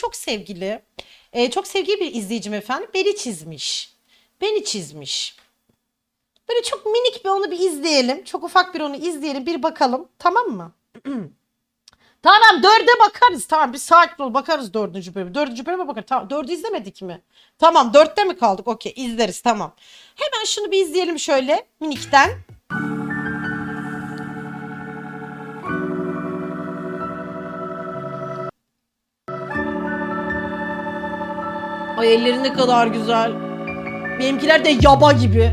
çok sevgili, e, çok sevgili bir izleyicim efendim beni çizmiş. Beni çizmiş. Böyle çok minik bir onu bir izleyelim. Çok ufak bir onu izleyelim bir bakalım tamam mı? Tamam dörde bakarız. Tamam bir sakin ol bakarız dördüncü bölüm. Dördüncü bölüme bakar. Tamam dördü izlemedik mi? Tamam dörtte mi kaldık? Okey izleriz tamam. Hemen şunu bir izleyelim şöyle minikten. Ay elleri ne kadar güzel. Benimkiler de yaba gibi.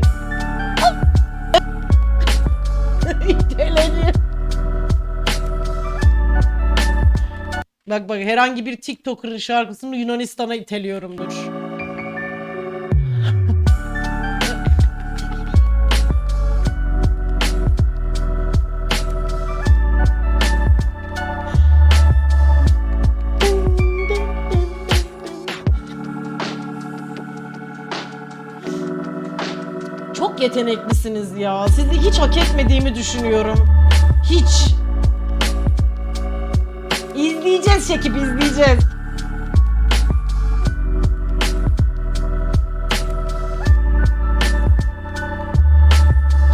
İteleniyor. Bak bak herhangi bir TikToker'ın şarkısını Yunanistan'a iteliyorumdur. Çok yeteneklisiniz ya. Sizi hiç hak etmediğimi düşünüyorum. Hiç. İzleyeceğiz Şekip izleyeceğiz.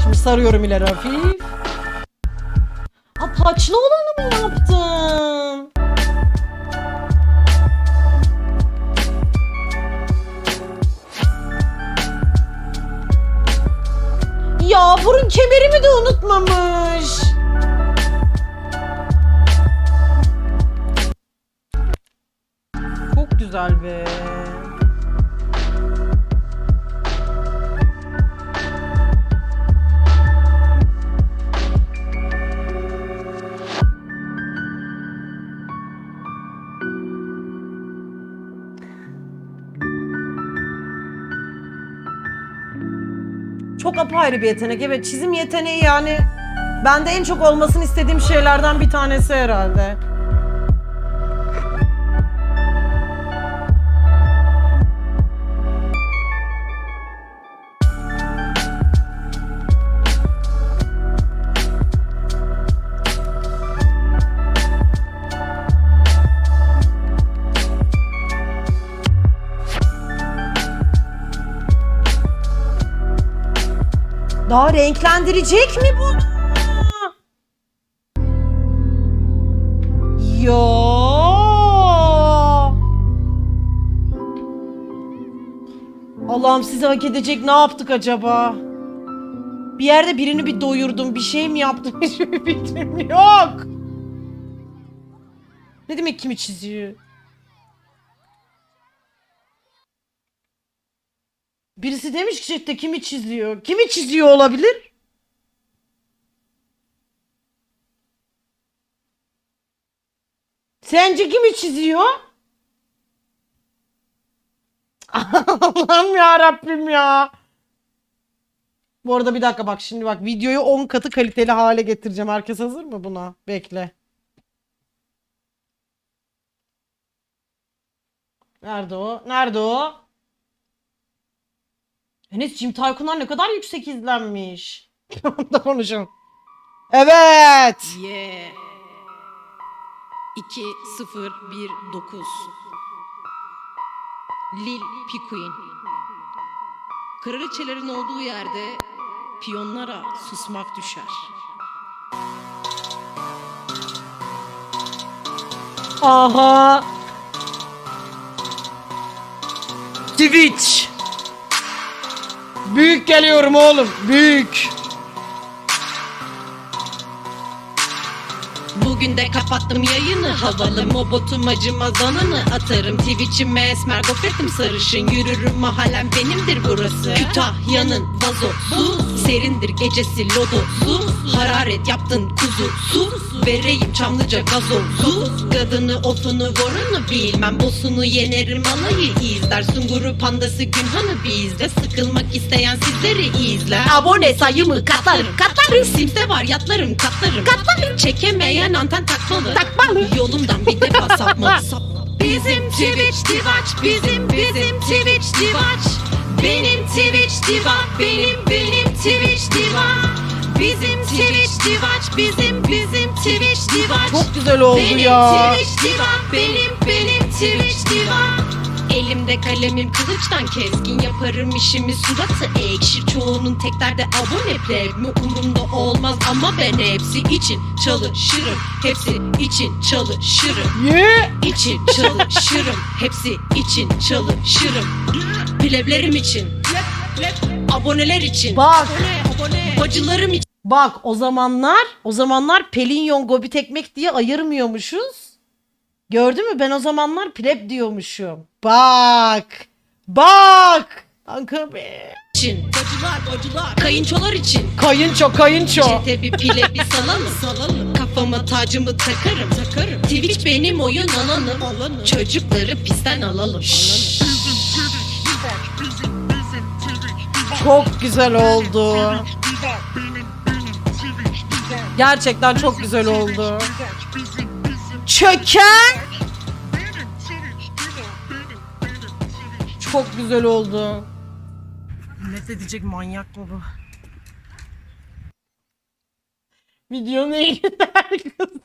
Şimdi sarıyorum ileri hafif. Ha taçlı olanı unutmamış. Çok güzel be. Çok apayrı bir yetenek. Evet çizim yeteneği yani bende en çok olmasını istediğim şeylerden bir tanesi herhalde. Daha renklendirecek mi bunu? Ya. Allah'ım size hak edecek ne yaptık acaba? Bir yerde birini bir doyurdum, bir şey mi yaptım hiçbir fikrim yok. Ne demek kimi çiziyor? Birisi demiş ki chatte kimi çiziyor? Kimi çiziyor olabilir? Sence kimi çiziyor? Allah'ım ya Rabbim ya. Bu arada bir dakika bak şimdi bak videoyu 10 katı kaliteli hale getireceğim. Herkes hazır mı buna? Bekle. Nerede o? Nerede o? Enes Jim Taykunlar ne kadar yüksek izlenmiş. Onu da konuşalım. Evet. Yeah. 2 0 1 9 Lil Pikuin Kraliçelerin olduğu yerde piyonlara susmak düşer. Aha. Twitch. Büyük geliyorum oğlum. Büyük. Bugün de kapattım yayını. Havalı mobotum acımaz ananı Atarım Twitch'ime esmer gofretim sarışın. Yürürüm mahallem benimdir burası. Kütahya'nın vazosu. Serindir gecesi lodosu. Hararet yaptın kuzu. Su Vereyim çamlıca gazozu Kadını otunu vorunu bilmem. Bosunu yenerim alayı izler. Sunguru pandası Günhan'ı bizde. Sıkılmak isteyen sizleri izler. Abone sayımı katlarım katlarım. Sims'te var yatlarım katlarım. Katlarım. Çekemeyen anten takmalı. Takmalı. Yolumdan bir defa sapmalı. Sapmalı Bizim Twitch divaç bizim bizim Twitch divaç. Benim Twitch diva benim benim Twitch diva Bizim Twitch divaç bizim bizim Twitch divaç. Çok güzel oldu benim ya. Twitch divan benim benim Twitch divan Elimde kalemim kılıçtan keskin yaparım işimi. Suratı ekşir Çoğunun tek derdi abone pleb mi umurumda olmaz ama ben hepsi için çalışırım. Hepsi için çalışırım. Ye. için çalışırım. Hepsi için çalışırım. Pleblerim için. Aboneler için. Bak. Bacılarım için. Bak o zamanlar o zamanlar Pelinyon Gobit ekmek diye ayırmıyormuşuz. Gördün mü ben o zamanlar pleb diyormuşum. Bak. Bak. Kanka be. için Bacılar bacılar Kayınçolar için Kayınço kayınço. Çete bir pile bir salalım salalım Kafama tacımı takarım takarım Twitch benim oyun alanım Çocukları pistten alalım Çok güzel oldu. Gerçekten çok güzel oldu. Çöken. Çok güzel oldu. Ne diyecek manyak mı bu? Video ne gider kızım?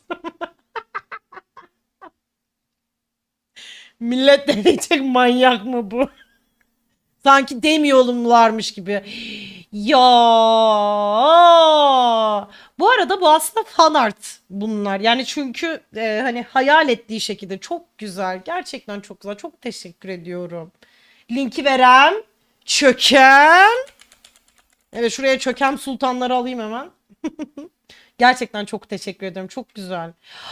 Millet de diyecek manyak mı bu? Sanki demiyorlarmış gibi. Ya. Bu arada bu aslında fan art bunlar. Yani çünkü e, hani hayal ettiği şekilde çok güzel. Gerçekten çok güzel. Çok teşekkür ediyorum. Linki veren çöken. Evet şuraya çöken sultanları alayım hemen. Gerçekten çok teşekkür ederim. Çok güzel.